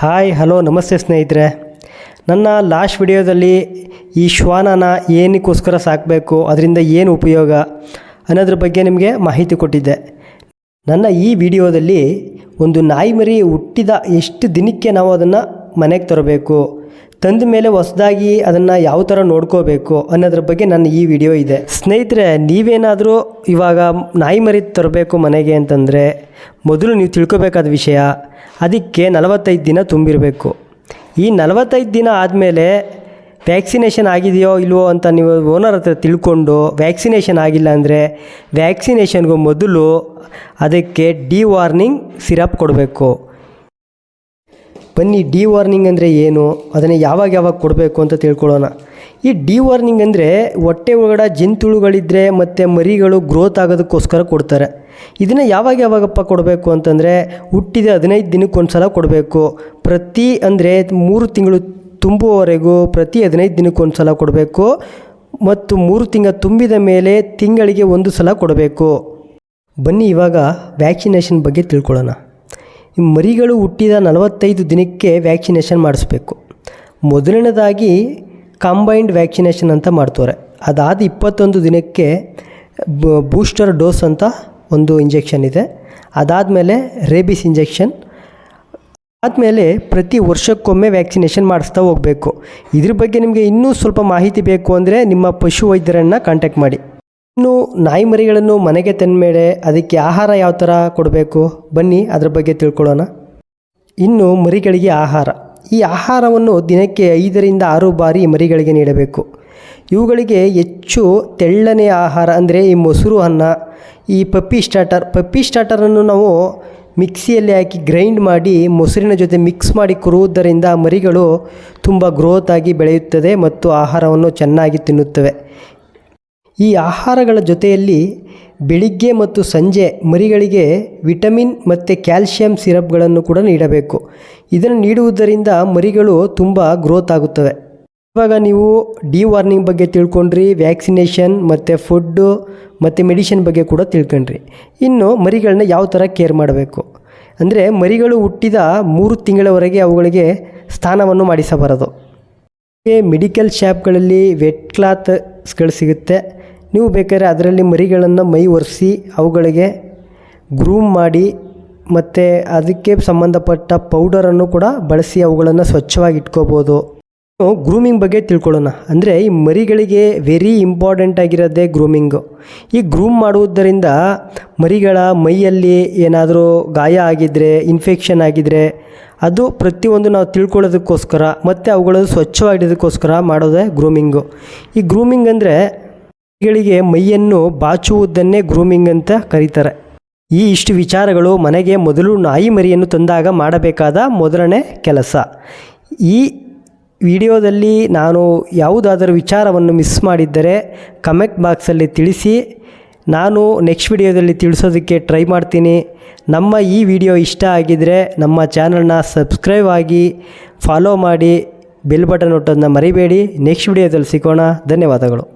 Hi, hello, ನಮಸ್ತೆ ಸ್ನೇಹಿತರೆ. ನನ್ನ ಲಾಸ್ಟ್ ವಿಡಿಯೋದಲ್ಲಿ ಈ ಶ್ವಾನನ ಏನಕ್ಕೋಸ್ಕರ ಸಾಕಬೇಕು, ಅದರಿಂದ ಏನು ಉಪಯೋಗ ಅನ್ನೋದ್ರ ಬಗ್ಗೆ ನಿಮಗೆ ಮಾಹಿತಿ ಕೊಟ್ಟಿದ್ದೆ. ನನ್ನ ಈ ವಿಡಿಯೋದಲ್ಲಿ ಒಂದು ನಾಯಿ ಮರಿ ಹುಟ್ಟಿದ ಎಷ್ಟು ದಿನಕ್ಕೆ ನಾವು ಅದನ್ನು ಮನೆಗೆ ತರಬೇಕು ತಂದ ಮೇಲೆ ಹೊಸದಾಗಿ ಅದನ್ನು ಯಾವ ಥರ ನೋಡ್ಕೋಬೇಕು ಅನ್ನೋದ್ರ ಬಗ್ಗೆ ನನ್ನ ಈ ವಿಡಿಯೋ ಇದೆ. ಸ್ನೇಹಿತರೆ, ನೀವೇನಾದರೂ ಇವಾಗ ನಾಯಿ ಮರಿ ತರಬೇಕು ಮನೆಗೆ ಅಂತಂದರೆ ಮೊದಲು ನೀವು ತಿಳ್ಕೊಬೇಕಾದ ವಿಷಯ, ಅದಕ್ಕೆ ನಲವತ್ತೈದು ದಿನ ತುಂಬಿರಬೇಕು. ಈ ನಲವತ್ತೈದು ದಿನ ಆದಮೇಲೆ ವ್ಯಾಕ್ಸಿನೇಷನ್ ಆಗಿದೆಯೋ ಇಲ್ವೋ ಅಂತ ನೀವು ಓನರ್ ಹತ್ರ ತಿಳ್ಕೊಂಡು ವ್ಯಾಕ್ಸಿನೇಷನ್ ಆಗಿಲ್ಲ ಅಂದರೆ ವ್ಯಾಕ್ಸಿನೇಷನ್ಗೂ ಮೊದಲು ಅದಕ್ಕೆ ಡಿ ವಾರ್ನಿಂಗ್ ಸಿರಪ್ ಕೊಡಬೇಕು. ಬನ್ನಿ ಡಿ ವಾರ್ನಿಂಗ್ ಅಂದರೆ ಏನು? ಅದನ್ನು ಯಾವಾಗ ಯಾವಾಗ ಕೊಡಬೇಕು ಅಂತ ತಿಳ್ಕೊಳ್ಳೋಣ. ಈ ಡಿ ವಾರ್ನಿಂಗ್ ಅಂದರೆ ಹೊಟ್ಟೆ ಒಳಗಡೆ ಜಂತುಳುಗಳಿದ್ದರೆ ಮತ್ತು ಮರಿಗಳು ಗ್ರೋತ್ ಆಗೋದಕ್ಕೋಸ್ಕರ ಕೊಡ್ತಾರೆ. ಇದನ್ನು ಯಾವಾಗ ಯಾವಾಗಪ್ಪ ಕೊಡಬೇಕು ಅಂತಂದರೆ ಹುಟ್ಟಿದ ಹದಿನೈದು ದಿನಕ್ಕೊಂದು ಸಲ ಕೊಡಬೇಕು. ಪ್ರತಿ ಅಂದರೆ ಮೂರು ತಿಂಗಳು ತುಂಬುವವರೆಗೂ ಪ್ರತಿ ಹದಿನೈದು ದಿನಕ್ಕೊಂದು ಸಲ ಕೊಡಬೇಕು. ಮತ್ತು ಮೂರು ತಿಂಗಳ ತುಂಬಿದ ಮೇಲೆ ತಿಂಗಳಿಗೆ ಒಂದು ಸಲ ಕೊಡಬೇಕು. ಬನ್ನಿ ಇವಾಗ ವ್ಯಾಕ್ಸಿನೇಷನ್ ಬಗ್ಗೆ ತಿಳ್ಕೊಳ್ಳೋಣ. ಮರಿಗಳು ಹುಟ್ಟಿದ ನಲವತ್ತೈದು ದಿನಕ್ಕೆ ವ್ಯಾಕ್ಸಿನೇಷನ್ ಮಾಡಿಸ್ಬೇಕು. ಮೊದಲನೇದಾಗಿ ಕಂಬೈನ್ಡ್ ವ್ಯಾಕ್ಸಿನೇಷನ್ ಅಂತ ಮಾಡ್ತಾರೆ. ಅದಾದ ಇಪ್ಪತ್ತೊಂದು ದಿನಕ್ಕೆ ಬೂಸ್ಟರ್ ಡೋಸ್ ಅಂತ ಒಂದು ಇಂಜೆಕ್ಷನ್ ಇದೆ. ಅದಾದಮೇಲೆ ರೇಬಿಸ್ ಇಂಜೆಕ್ಷನ್. ಆದಮೇಲೆ ಪ್ರತಿ ವರ್ಷಕ್ಕೊಮ್ಮೆ ವ್ಯಾಕ್ಸಿನೇಷನ್ ಮಾಡಿಸ್ತಾ ಹೋಗಬೇಕು. ಇದ್ರ ಬಗ್ಗೆ ನಿಮಗೆ ಇನ್ನೂ ಸ್ವಲ್ಪ ಮಾಹಿತಿ ಬೇಕು ಅಂದರೆ ನಿಮ್ಮ ಪಶುವೈದ್ಯರನ್ನು ಕಾಂಟ್ಯಾಕ್ಟ್ ಮಾಡಿ. ಇನ್ನು ನಾಯಿ ಮರಿಗಳನ್ನು ಮನೆಗೆ ತಂದಮೇಲೆ ಅದಕ್ಕೆ ಆಹಾರ ಯಾವ ಥರ ಕೊಡಬೇಕು? ಬನ್ನಿ ಅದರ ಬಗ್ಗೆ ತಿಳ್ಕೊಳ್ಳೋಣ. ಇನ್ನು ಮರಿಗಳಿಗೆ ಆಹಾರ. ಈ ಆಹಾರವನ್ನು ದಿನಕ್ಕೆ ಐದರಿಂದ ಆರು ಬಾರಿ ಮರಿಗಳಿಗೆ ನೀಡಬೇಕು. ಇವುಗಳಿಗೆ ಹೆಚ್ಚು ತೆಳ್ಳನೆಯ ಆಹಾರ ಅಂದರೆ ಈ ಮೊಸರು ಅನ್ನ, ಈ ಪಪ್ಪಿ ಸ್ಟಾರ್ಟರ್ ಪಪ್ಪಿ ಸ್ಟಾರ್ಟರನ್ನು ನಾವು ಮಿಕ್ಸಿಯಲ್ಲಿ ಹಾಕಿ ಗ್ರೈಂಡ್ ಮಾಡಿ ಮೊಸರಿನ ಜೊತೆ ಮಿಕ್ಸ್ ಮಾಡಿ ಕುರುವುದರಿಂದ ಮರಿಗಳು ತುಂಬ ಗ್ರೋತ್ ಆಗಿ ಬೆಳೆಯುತ್ತದೆ ಮತ್ತು ಆಹಾರವನ್ನು ಚೆನ್ನಾಗಿ ತಿನ್ನುತ್ತವೆ. ಈ ಆಹಾರಗಳ ಜೊತೆಯಲ್ಲಿ ಬೆಳಿಗ್ಗೆ ಮತ್ತು ಸಂಜೆ ಮರಿಗಳಿಗೆ ವಿಟಮಿನ್ ಮತ್ತು ಕ್ಯಾಲ್ಶಿಯಂ ಸಿರಪ್ಗಳನ್ನು ಕೂಡ ನೀಡಬೇಕು. ಇದನ್ನು ನೀಡುವುದರಿಂದ ಮರಿಗಳು ತುಂಬ ಗ್ರೋತ್ ಆಗುತ್ತವೆ. ಇವಾಗ ನೀವು ಡಿ ವಾರ್ನಿಂಗ್ ಬಗ್ಗೆ ತಿಳ್ಕೊಂಡ್ರಿ, ವ್ಯಾಕ್ಸಿನೇಷನ್ ಮತ್ತು ಫುಡ್ಡು ಮತ್ತು ಮೆಡಿಷನ್ ಬಗ್ಗೆ ಕೂಡ ತಿಳ್ಕೊಂಡ್ರಿ. ಇನ್ನು ಮರಿಗಳನ್ನ ಯಾವ ಥರ ಕೇರ್ ಮಾಡಬೇಕು? ಅಂದರೆ ಮರಿಗಳು ಹುಟ್ಟಿದ ಮೂರು ತಿಂಗಳವರೆಗೆ ಅವುಗಳಿಗೆ ಸ್ಥಾನವನ್ನು ಮಾಡಿಸಬಾರದು. ಮೆಡಿಕಲ್ ಶಾಪ್ಗಳಲ್ಲಿ ವೆಟ್ ಕ್ಲಾತ್ಸ್ಗಳು ಸಿಗುತ್ತೆ. ನೀವು ಬೇಕಾದ್ರೆ ಅದರಲ್ಲಿ ಮರಿಗಳನ್ನು ಮೈ ಒರೆಸಿ ಅವುಗಳಿಗೆ ಗ್ರೂಮ್ ಮಾಡಿ ಮತ್ತು ಅದಕ್ಕೆ ಸಂಬಂಧಪಟ್ಟ ಪೌಡರನ್ನು ಕೂಡ ಬಳಸಿ ಅವುಗಳನ್ನು ಸ್ವಚ್ಛವಾಗಿ ಇಟ್ಕೋಬೋದು. ಗ್ರೂಮಿಂಗ್ ಬಗ್ಗೆ ತಿಳ್ಕೊಳ್ಳೋಣ. ಅಂದರೆ ಈ ಮರಿಗಳಿಗೆ ವೆರಿ ಇಂಪಾರ್ಟೆಂಟ್ ಆಗಿರೋದೇ ಗ್ರೂಮಿಂಗು ಈ ಗ್ರೂಮ್ ಮಾಡುವುದರಿಂದ ಮರಿಗಳ ಮೈಯಲ್ಲಿ ಏನಾದರೂ ಗಾಯ ಆಗಿದ್ದರೆ ಇನ್ಫೆಕ್ಷನ್ ಆಗಿದ್ದರೆ ಅದು ಪ್ರತಿಯೊಂದು ನಾವು ತಿಳ್ಕೊಳ್ಳೋದಕ್ಕೋಸ್ಕರ ಮತ್ತು ಅವುಗಳನ್ನು ಸ್ವಚ್ಛವಾಗಿಡೋದಕ್ಕೋಸ್ಕರ ಮಾಡೋದೇ ಗ್ರೂಮಿಂಗು ಈ ಗ್ರೂಮಿಂಗ್ ಅಂದರೆ ಮರಿಗಳಿಗೆ ಮೈಯನ್ನು ಬಾಚುವುದನ್ನೇ ಗ್ರೂಮಿಂಗ್ ಅಂತ ಕರೀತಾರೆ. ಈ ಇಷ್ಟು ವಿಚಾರಗಳು ಮನೆಗೆ ಮೊದಲು ನಾಯಿ ಮರಿಯನ್ನು ತಂದಾಗ ಮಾಡಬೇಕಾದ ಮೊದಲನೇ ಕೆಲಸ. ಈ ವಿಡಿಯೋದಲ್ಲಿ ನಾನು ಯಾವುದಾದರೂ ವಿಚಾರವನ್ನು ಮಿಸ್ ಮಾಡಿದ್ದರೆ ಕಮೆಂಟ್ ಬಾಕ್ಸಲ್ಲಿ ತಿಳಿಸಿ. ನಾನು ನೆಕ್ಸ್ಟ್ ವಿಡಿಯೋದಲ್ಲಿ ತಿಳಿಸೋದಕ್ಕೆ ಟ್ರೈ ಮಾಡ್ತೀನಿ. ನಮ್ಮ ಈ ವಿಡಿಯೋ ಇಷ್ಟ ಆಗಿದ್ದರೆ ನಮ್ಮ ಚಾನಲ್ನ ಸಬ್ಸ್ಕ್ರೈಬ್ ಆಗಿ, ಫಾಲೋ ಮಾಡಿ, ಬೆಲ್ ಬಟನ್ ಒಟ್ಟೋದನ್ನ ಮರಿಬೇಡಿ. ನೆಕ್ಸ್ಟ್ ವಿಡಿಯೋದಲ್ಲಿ ಸಿಗೋಣ ಧನ್ಯವಾದಗಳು.